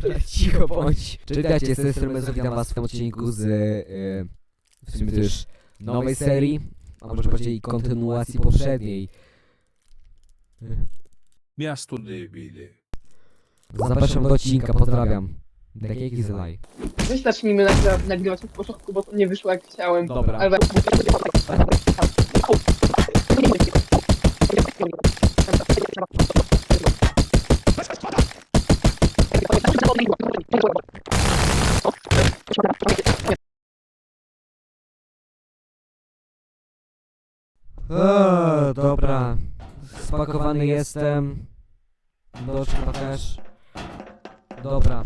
Dobra, cicho bądź. Czytajcie, z tej strony witam was w tym odcinku z... y, w sumie już nowej serii, a może bardziej kontynuacji poprzedniej. Miasto debile. Zapraszam do odcinka, pozdrawiam. Tak jak i zlaj. Weź zacznijmy nagrywać, nagrywać od początku, bo to nie wyszło jak chciałem. Dobra. Ale... O, dobra. Spakowany jestem. Chyba też. Dobra.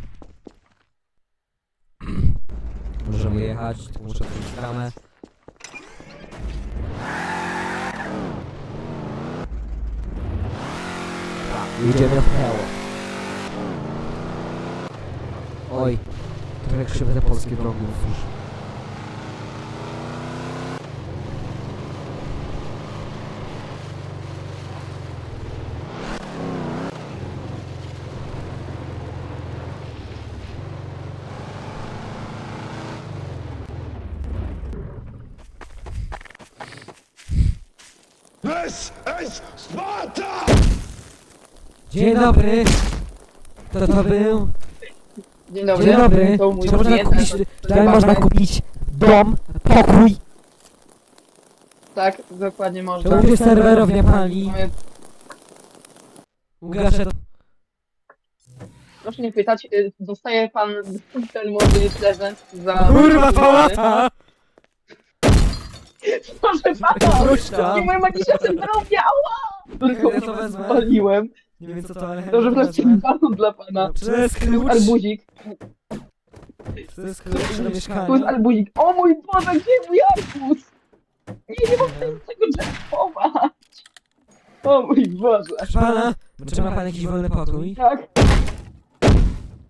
Możemy jechać, muszę zrobić bramę. Jedziemy w peło. Oj, trochę krzywe te polskie drogi, no. This is Sparta! Dzień dobry! Kto to był? Dzień dobry. Dzień dobry! To mój Czy można klient. kupić, tutaj można kupić dom, pokój? Tak, dokładnie można. Czemu się serwerów nie pali? Ugaszę to. Proszę nie pytać, y, dostaje pan termowy prezent za... Kurwa pałata! Proszę pana! Nie moja magisia zdrowia! Tylko Ja to wezmę. Nie wiem co to, ale Dobrze, wreszcie balon dla pana. To jest klucz! Albuzik. To jest klucz do Tu jest mieszkania. albuzik. O mój Boże, gdzie mój arbuz? Nie, nie mogę tego drzewować. O mój Boże. Proszę pana, czy ma pan jakiś wolny pokój? Tak.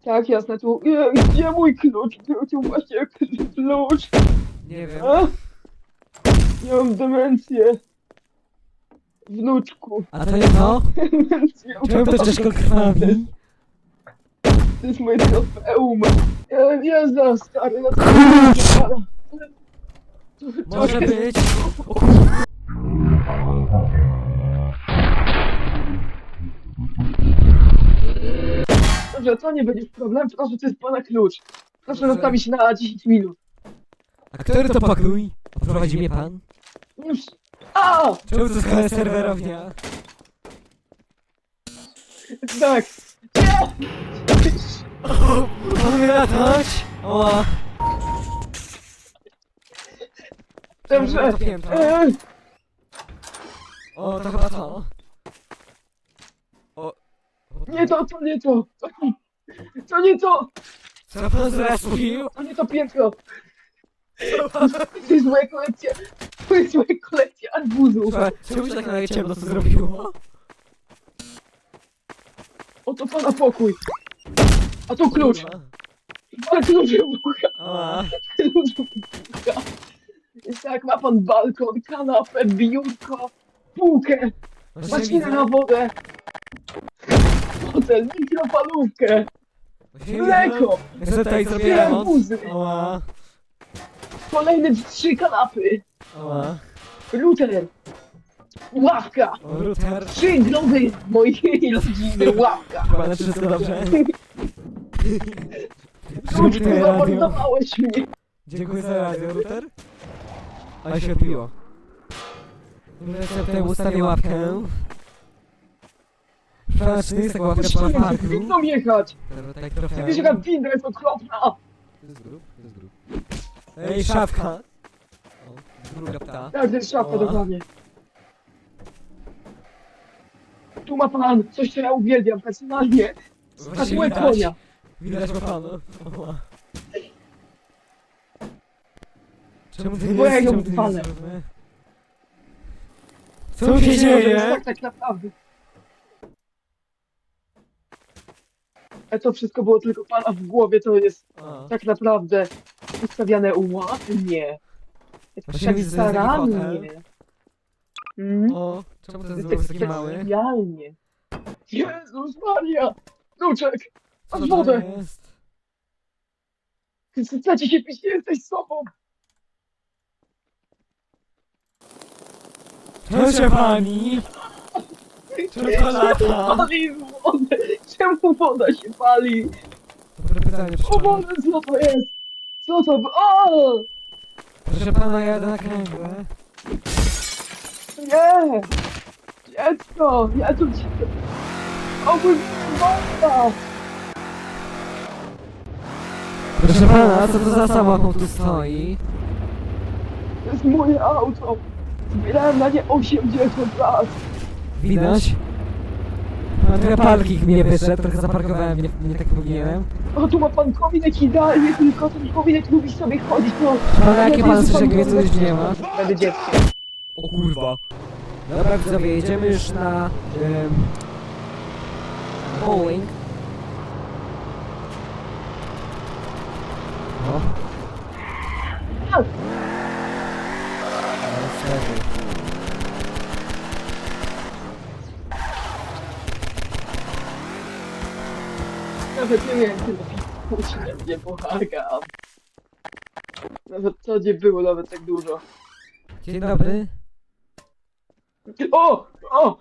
Tak, jasne, tu. Nie, Gdzie mój klucz? Tu, tu właśnie klucz. Nie wiem. A? Ja mam demencję. Wnuczku. A to jedno? Czemu to czaszko krwawi? To jest moje trofeum. Ja, ja zaraz stary, na to Może być. Dobrze, to nie będzie problem, proszę, to jest pana klucz. Proszę zostawić na 10 minut. A który to pokój? Oprowadzi mnie pan? Już. A! Czemu to jest serwerownia? Tak. Mogę latać? Oła. Dobrze. To piętro. Eee, O, to chyba to. O. Nie to, to nie to. To, to nie to. Co pan zrespił? To nie to piętro. To jest moja kolekcja. To jest moja kolekcja arbuzów. Słuchaj, czemu się tak na ciemno to zrobiło? Oto pana pokój. A tu klucz. Pan klucz wybucha. Oła. Klucz wybucha. Jest tak, ma pan balkon, kanapę, biurko, półkę, Właśnie widzę. na wodę, hotel, mikrofalówkę, Właśnie widzę. mleko, Ja sobie tutaj arbuzy, kolejne trzy kanapy, Oła. router, ławka, O, router. trzy groby mojej rodziny, ławka. Pana wszystko dobrze? Żółte radio. zamordowałeś mnie. Dziękuję za radio, router. A się odbiło. Dobrze, ja tutaj ustawię łapkę. Przepraszam, czy to jest taka łapka parku? windą jechać. Dobra, tak trochę. Wiesz jaka winda jest okropna. Ej, szafka! Druga pta. Tak, to jest szafka O. dokładnie. Tu ma pan coś, co ja uwielbiam personalnie. Statuę widać. konia. Widać panu. Oła. Czemu ty Bo ja jest, ją czemu ty zrobimy? Co się dzieje? Tak, tak naprawdę. A to wszystko było tylko pana w głowie, to jest O. tak naprawdę ustawiane ładnie. Właśnie widzę, że jest taki fotel. starannie. Mm? O, czemu ten jest taki tak mały? specjalnie. Jezus Maria! Wnuczek! Co Masz to wodę! jest? Chce ci się jesteś sobą! Proszę pani! Czekolada! Pali wodę! Czemu woda się pali? Dobre pytanie, proszę O pana. Boże, co to jest? Co to? O! Proszę pana, jadę na kręgle. Nie! Dziecko! Ja tu cię... O mój woda! Proszę pana, co to za samochód tu stoi? To jest moje auto! Zbierałem na nie 80 lat! Widać? No, trochę parking mnie wyszedł, trochę zaparkowałem, nie, nie tak powinienem. O, tu ma pan kominek idealnie, tylko ten kominek lubi sobie chodzić, no. Pana, jakie pan tu już kominek- nie ma? Będę dzieckiem. O kurwa. Dobra widzowie, jedziemy już na... Um, bowling. Nawet nie wiem, nie pomagam. Nawet to nie było nawet tak dużo. Dzień dobry. O! O!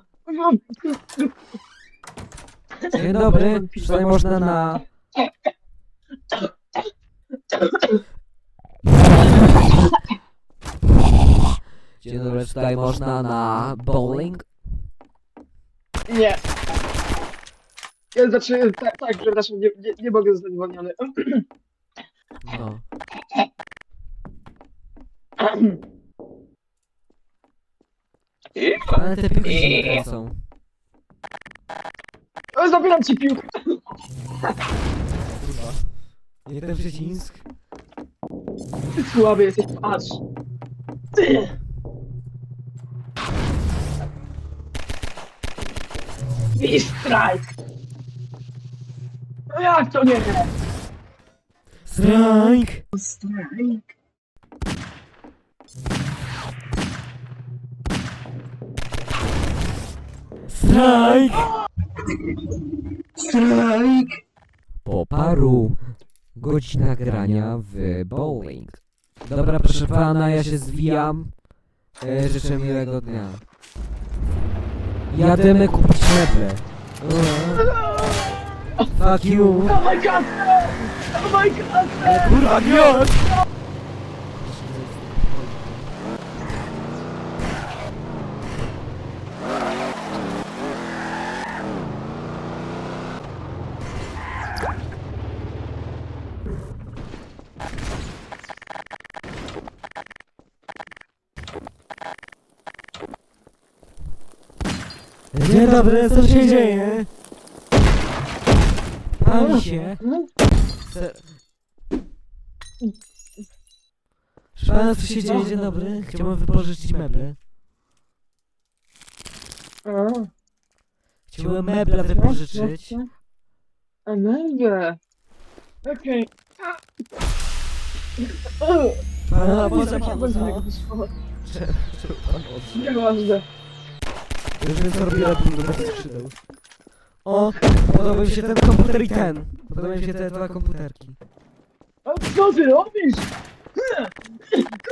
Dzień dobry. Tutaj można na... Dzień dobry, tutaj można na bowling? Nie. Znaczy, tak, tak, przepraszam, nie, nie, nie mogę zostać zwolniony. No. Ale te piłki się nie kręcą. O, Zabieram ci piłkę. Kurwa. Nie ten przycisk. Ty słaby jesteś, patrz. Ty. Strajk. No jak to nie wiem? Strajk! Strajk. Strajk! Strajk. Po paru godzinach grania w bowling. Dobra, proszę pana, ja się zwijam. E, życzę miłego dnia. Jademy kupić meble. Fuck you! Dawaj kasę! Dawaj kasę! Kurwa, nie! Dzień dobry, co się dzieje? Pali się. Se- Proszę pana, co się dzieje? Dzień dobry. Chciałbym wypożyczyć meble. Chciałem meble wypożyczyć. A meble. Okej. Pana, po co nie panu odżył? Nieważne. Już co robię lepiej do takich skrzydeł. O, podoba mi się ten komputer i ten. Podoba mi się te dwa komputerki. A co ty robisz?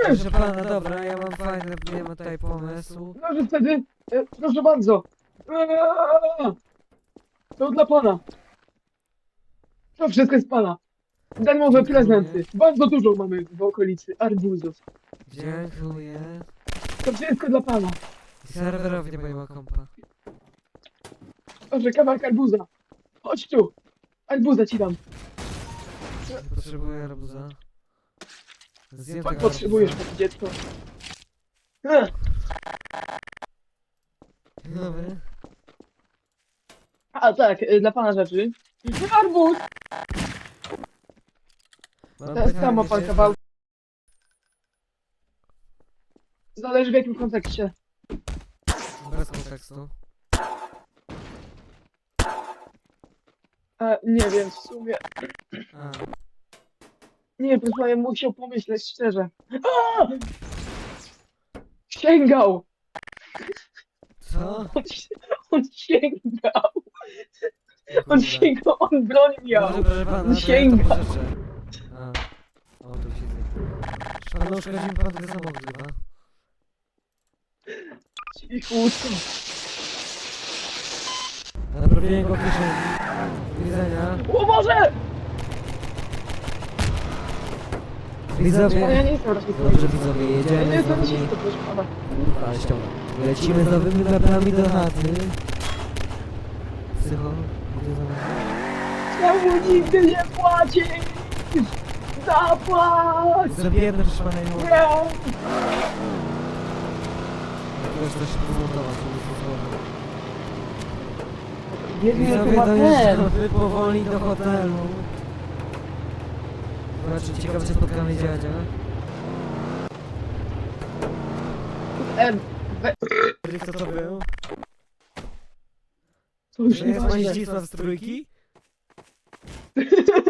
Proszę pana, dobra, ja mam fajny, nie ma tutaj pomysłu. No, że wtedy, e, proszę bardzo. Eee, To dla pana. To wszystko jest pana. Darmowe Dziękuję. prezenty. Bardzo dużo mamy w okolicy arbuzów. Dziękuję. To wszystko dla pana. Serwerowi nie mojego kompa. Proszę, kawałek arbuza. Chodź tu. Arbuza ci dam. Potrzebuję arbuza. Zjem Pan tego potrzebujesz, arbuza. takie dziecko. Ech, Dzień Dobry. A tak, e, dla pana rzeczy. Arbuz! Mam Teraz pytanie, ma pan kawałek. Zależy w jakim kontekście. Bez kontekstu. E, nie wiem, w sumie. A, Nie, proszę pana, ja musiał pomyśleć szczerze. A! Sięgał! co? On, si- on sięgał! On sięga, on broń miał. Dobrze, proszę pana, to ja Sięga. to pożyczę. A. O, tu się zje. Panu uszkodzimy pan ten samochód chyba. Cichutko. Naprawienie go kieszeni. Widzenia. O Boże! Widzowie. Nie jestem rasistą. Dobrze widzowie, Ja nie jedziemy z jestem nowymi... rasistą, proszę pana. Kurwa, ale ściągam. Lecimy z nowymi meblami do chaty. Psycho. idę za nami. Czemu nigdy nie płacisz? Zapłać! Zrobiłem proszę pana i. Nie! Możesz coś zmontować, żeby to złożyć. Biedny Widzowie, chyba ten. dojeżdżamy powoli do hotelu. Zobaczcie, ciekawe czy spotkamy dziadzia. E. Kto to był? To już nie jest pani ważne. Zdzisław z trójki?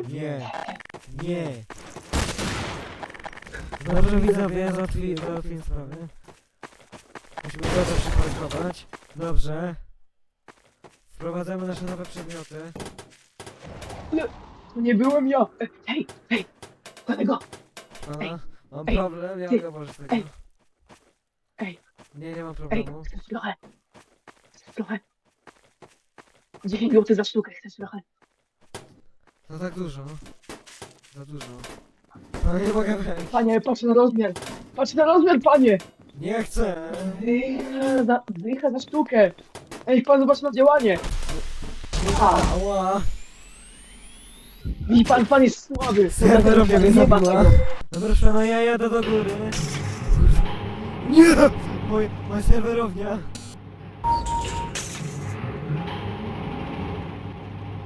Nie. Nie. Dobrze widzowie, załatwi, załatwiłem sprawę. Musimy to też przyporządkować. Dobrze. Wprowadzamy nasze nowe przedmioty. To nie byłem ja. E, Hej, hej, kolego. Aha, mam ej, problem, ja ty, mogę włożyć tego. ej, ej. Nie, nie mam Ej, problemu. chcesz trochę? Chcesz trochę? 10 zł za sztukę, chcesz trochę? To tak dużo. Za dużo. No nie mogę wejść. Panie, patrz na rozmiar. Patrz na rozmiar, panie. Nie chcę. Dycha za, dycha za sztukę. Ej, pan zobacz na działanie. Ała. widzi pan, pan jest słaby. Serwerowie mnie nie ma tego. Dobra, proszę pana, ja jadę do góry. Nie! Moj, moja serwerownia.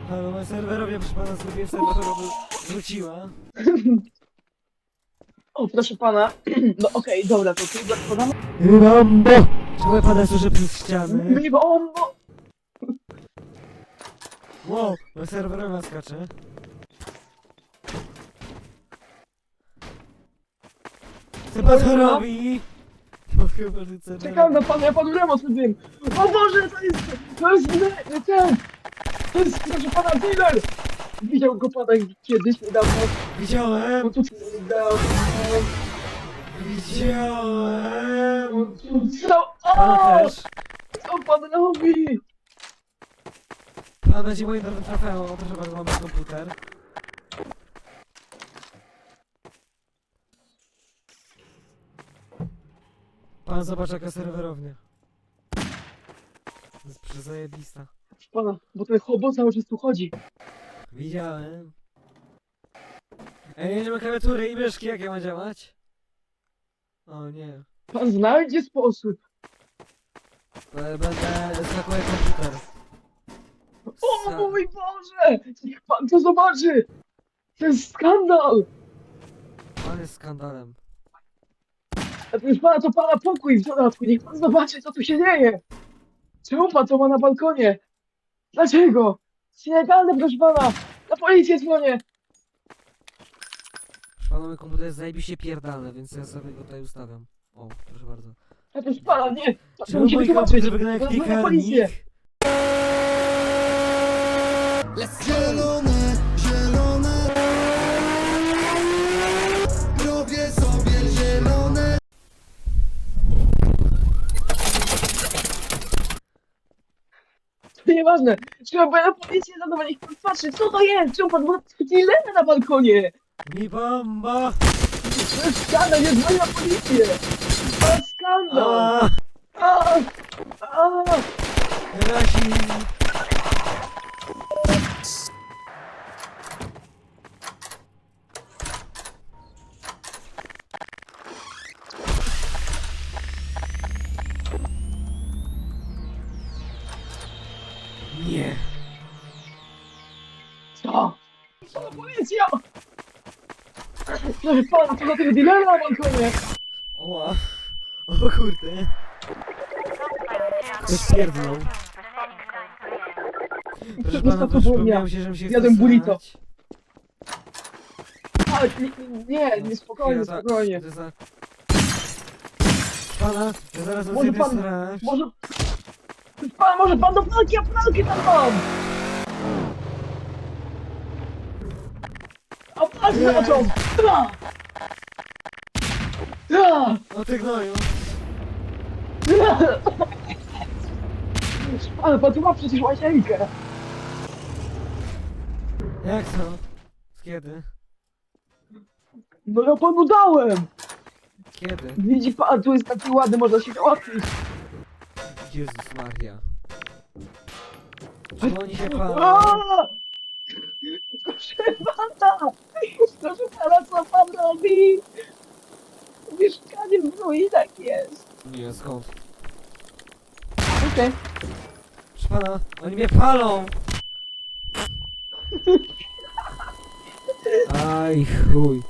Halo, moja serwerownia, proszę pana, zrobiłem serwerową, wróciła. O, proszę pana. No okej, dobra, to tu zakładamy. Rambo! Czemu pana słyszę przez ściany? My bombo! Wow, moja serwerownia skacze. Co pan to robi? No chyba, chce Czekam na pana, ja panu remont zrobiłem. O Boże, to jest, to jest nie, nie ten. To jest, proszę pana, dealer. Widział go pan kiedyś niedawno. Widziałem! No tu. Widziałem! Co? Pan O! też. Co pan robi? Pan będzie moim nowym trofeum. Proszę bardzo, mamy komputer. Pan zobacz jaka serwerownia. To jest przezajebista. Proszę pana, bo ten hobo cały czas tu chodzi. Widziałem. Ej, nie ma klawiatury i myszki, jak ja mam działać? O nie. Pan znajdzie sposób. E, Będę skakował komputer. O Sa- mój Boże! Niech pan to zobaczy! To jest skandal! Pan jest skandalem. A proszę pana, to pana pokój w dodatku. Niech pan zobaczy, co tu się dzieje. Czemu pan to ma na balkonie? Dlaczego? Jest nielegalne, proszę pana. Na policję dzwonię. Mój komputer jest zajebiście pierdalny, więc ja sobie go tutaj ustawiam. O, proszę bardzo. A proszę pana, nie. Czemu musimy mój zobaczyć. komputer wygląda jak Zadzwonię na policję. piekarnik? Zielone, zielone Robię sobie zielone To nieważne. Trzeba by na policję zadzwonić. Niech pan patrzy, co to jest? Czemu pan ma tyle na balkonie? 你放吧，你这干的也永远不理解，你放干了。啊。啊。啊，没关系。你操，你受了不吝惜啊。Pana, co za tego dealera na balkonie? Oła. O kurde. Ktoś pierdnął. Proszę pana, to proszę, ja. się, że mi się chce burrito. srać. Ale nie, nie, nie, spokojnie, Chwila, za- spokojnie. za- Pana, ja zaraz Może rozjebię pan-. Może... Pan, może pan do pralki, ja pralkę tam mam! A znaczą! Tra! Tra! No ty gnoju. Ale pan tu ma przecież łazienkę. Jak to? Kiedy? No ja panu dałem. Kiedy? Widzi pan, tu jest taki ładny, można się załatwić. Jezus Maria. Oni się palą? Aaa! Proszę pana! Proszę pana, co pan robi? Mieszkanie w ruinach jest. Nie, skąd? Okej. Proszę pana, oni mnie palą! Aj chuj.